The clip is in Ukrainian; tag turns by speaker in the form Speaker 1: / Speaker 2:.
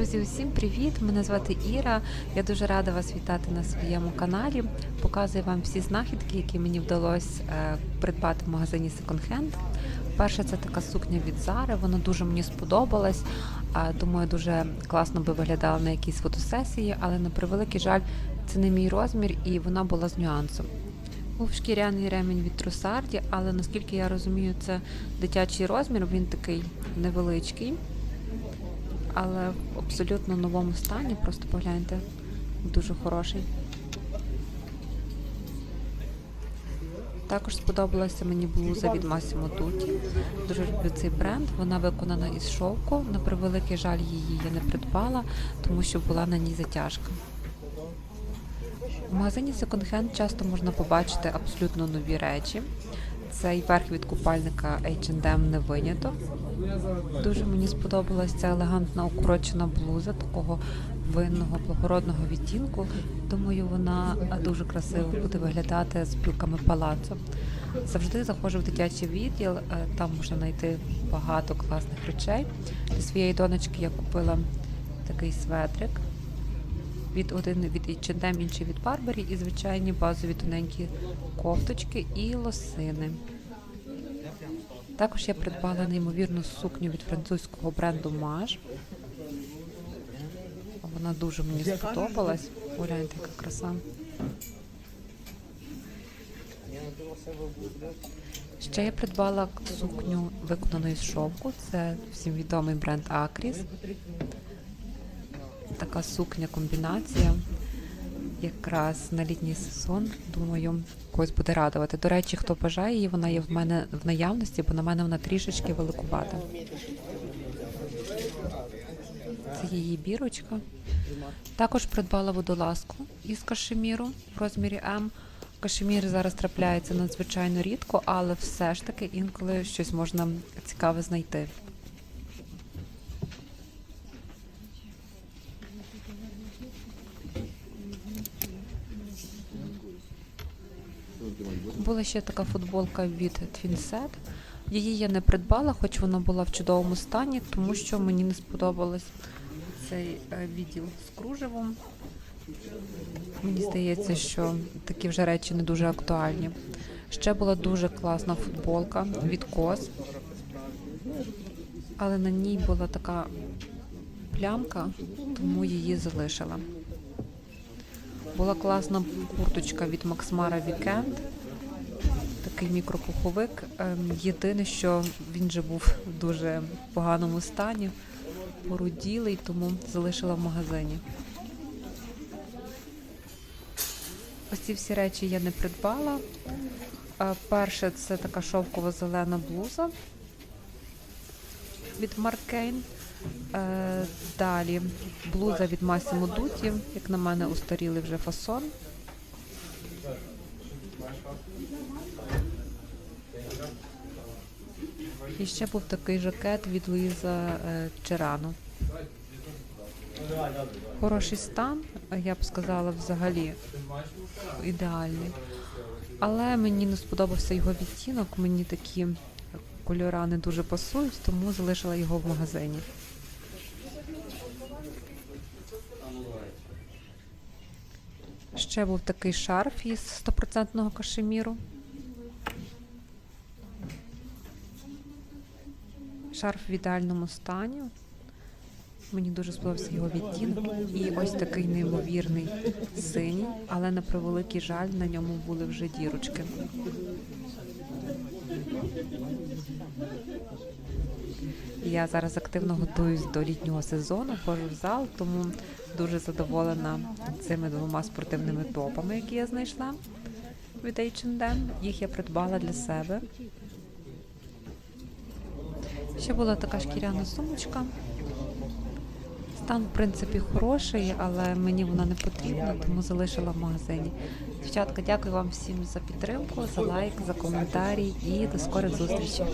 Speaker 1: Друзі, усім привіт! Мене звати Іра. Я дуже рада вас вітати на своєму каналі. Показую вам всі знахідки, які мені вдалося е, придбати в магазині Second Hand. Перша це така сукня від Зари. Вона дуже мені сподобалась. Думаю, дуже класно би виглядала на якійсь фотосесії, але на превеликий жаль, це не мій розмір, і вона була з нюансом. Був шкіряний ремінь від Трусарді, але наскільки я розумію, це дитячий розмір, він такий невеличкий але в абсолютно новому стані. Просто погляньте, дуже хороший. Також сподобалася мені блуза від Massimo Dutti. Дуже люблю цей бренд. Вона виконана із шовку. На превеликий жаль, її я не придбала, тому що була на ній затяжка. В магазині Hand часто можна побачити абсолютно нові речі. Цей верх від купальника H&M не виняток. Дуже мені сподобалася ця елегантна укорочена блуза такого винного благородного відтінку. Думаю, вона дуже красиво буде виглядати з брюками палацо. Завжди заходжу в дитячий відділ, е, там можна знайти багато класних речей. Для своєї донечки я купила такий светрик. Від один від H&M, інший від Барбарі, і звичайні базові тоненькі кофточки і лосини. Також я придбала неймовірну сукню від французького бренду Маж. Вона дуже мені сподобалась. Погляньте, яка краса. Ще я придбала сукню, виконану із шовку. Це всім відомий бренд Акріс. Така сукня комбінація. Якраз на літній сезон, думаю, когось буде радувати. До речі, хто бажає її, вона є в мене в наявності, бо на мене вона трішечки великувата. Це її бірочка. Також придбала водолазку із кашеміру в розмірі М. Кашемір зараз трапляється надзвичайно рідко, але все ж таки інколи щось можна цікаве знайти. Була ще така футболка від Twinset. Її я не придбала, хоч вона була в чудовому стані, тому що мені не сподобалось цей е, відділ з кружевом. Мені здається, що такі вже речі не дуже актуальні. Ще була дуже класна футболка від Кос, але на ній була така плямка, тому її залишила. Була класна курточка від Максмара Weekend. Такий мікропуховик. Ем, Єдине, що він же був в дуже поганому стані, поруділий, тому залишила в магазині. Ось ці всі речі я не придбала. Е, Перше це така шовкова зелена блуза від Маркейн. Е, Далі блуза від Massimo Dutti, як на мене, устарілий вже фасон. І ще був такий жакет від Луїза е, Черано. Хороший стан, я б сказала, взагалі ідеальний. Але мені не сподобався його відтінок, мені такі кольора не дуже пасують, тому залишила його в магазині. Ще був такий шарф із стопроцентного кашеміру. Шарф в ідеальному стані. Мені дуже сподобався його відтінок. І ось такий неймовірний синій, але на превеликий жаль на ньому були вже дірочки. Я зараз активно готуюсь до літнього сезону, ходжу в зал, тому дуже задоволена цими двома спортивними топами, які я знайшла від H&M. Їх я придбала для себе. Ще була така шкіряна сумочка. Стан, в принципі, хороший, але мені вона не потрібна, тому залишила в магазині. Дівчатка, дякую вам всім за підтримку, за лайк, за коментарі і до скорих зустрічей.